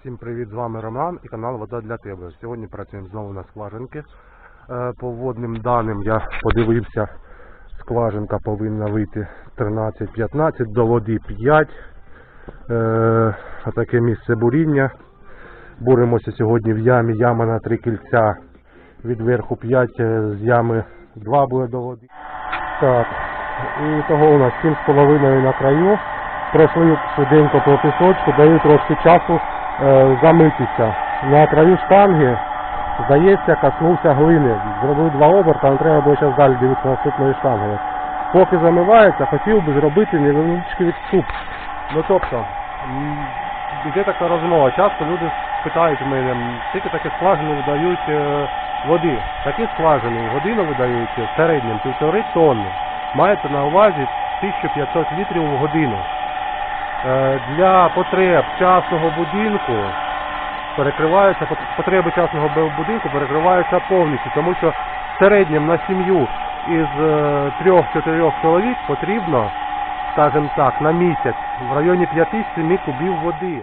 Всім привіт, з вами Роман і канал Вода для тебе. Сьогодні працюємо знову на скважинки. Е, По водним даним я подивився, скважинка повинна вийти 13-15, до води 5. Е, а таке місце буріння. Буримося сьогодні в ямі, яма на три кільця. Від верху 5, е, з ями 2 буде до води. Так, і того у нас 7,5 на краю. Пройшли швиденько по пісочку, даю трошки часу е, замитися. На краю штанги, здається, коснувся глини. Зробив два оберта, але треба було зараз далі дивитися наступною штангою. Поки замивається, хотів би зробити невеличкий відступ. Ну тобто, м, іде така розмова. Часто люди питають мене, скільки такі скважини видають е, води. Такі скважини в годину видають в середньому півтори тонни. Маєте на увазі 1500 літрів в годину. Е, Для потреб частного будинку перекриваються потреби частного будинку перекриваються повністю, тому що в середньому на сім'ю із е, трьох-чотирьох чоловік потрібно, скажімо так, на місяць в районі 5-7 кубів води.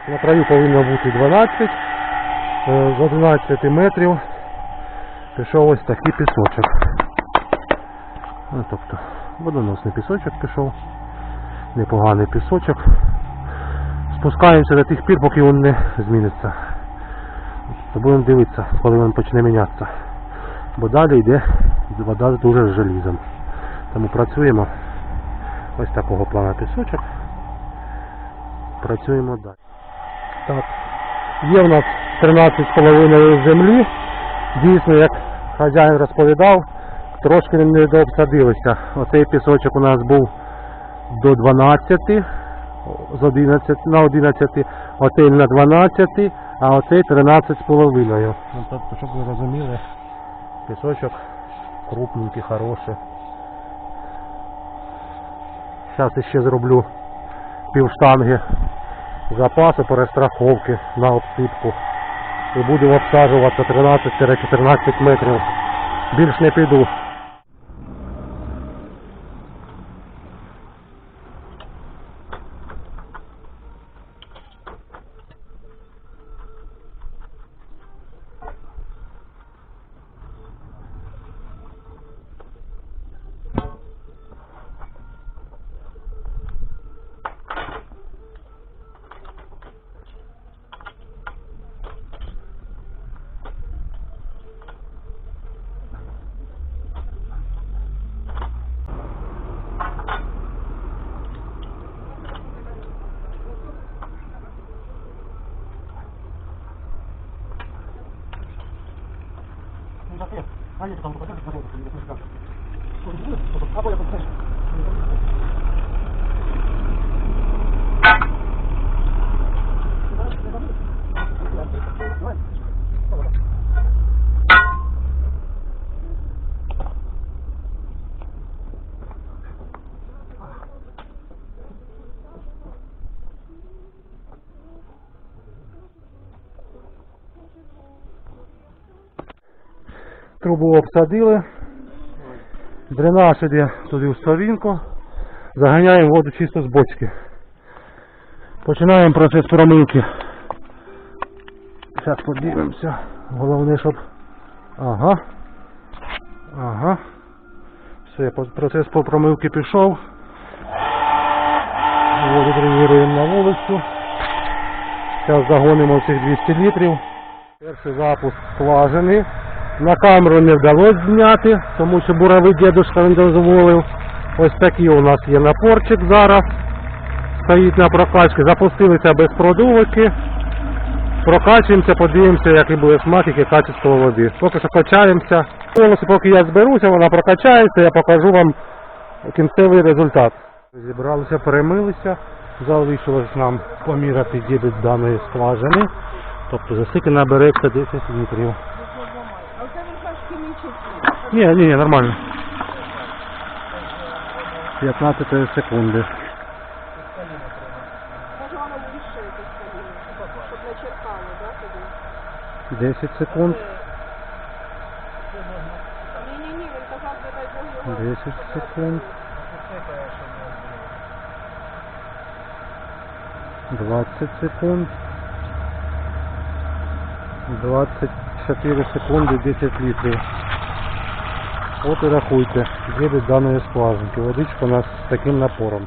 Так, на краю повинно бути 12, е, з 11 метрів пішов ось такий пісочок. Тобто водоносний пісочок пішов, непоганий пісочок. Спускаємося до тих пір, поки він не зміниться. То будемо дивитися, коли він почне мінятися. Бо далі йде вода дуже з желізом. Тому працюємо ось такого плана пісочок. Працюємо далі. Так, є в нас 13,5 землі. Дійсно, як хазяїн розповідав, трошки не дообсадилися. Оцей пісочок у нас був до 12, з 11 на 11, оцей на 12, а оцей 13,5. Ну, тобто, щоб ви розуміли, пісочок крупненький, хороший. Зараз ще зроблю півштанги запасу перестраховки на обсипку. І будемо обсаджуватися 13-14 метрів. Більш не піду. Thank you. Трубу обсадили. Дренаж іде туди в сторінку. Заганяємо воду чисто з бочки. Починаємо процес промивки. Зараз подивимося. Головне, щоб. Ага. Ага. Все, процес по промивки пішов. Воду тренуємо на вулицю. Зараз загонимо цих 200 літрів. Перший запуск скважини. На камеру не вдалося зняти, тому що буровий дідушка не дозволив. Ось такий у нас є напорчик зараз. Стоїть на прокачці. Запустилися без продувики. Прокачуємося, подивимося, який буде смак, яке качество води. Поки що качаємося. Повністю, поки я зберуся, вона прокачається, я покажу вам кінцевий результат. Зібралися, перемилися. Залишилось нам поміряти дебіт даної скважини. Тобто за скільки набереться 10 літрів. А у тебе трошки менше. Ні, ні, ні, нормально. 15 секунди. Може воно більше якось коліно, щоб начерпало, да, тобі? 10 секунд. Ні-ні-ні, він казав, де дай Бог його. 10 секунд. 20 секунд. 24 секунди 10 літрів. От і рахуйте, дебіт даної скважинки. Водичка у нас з таким напором.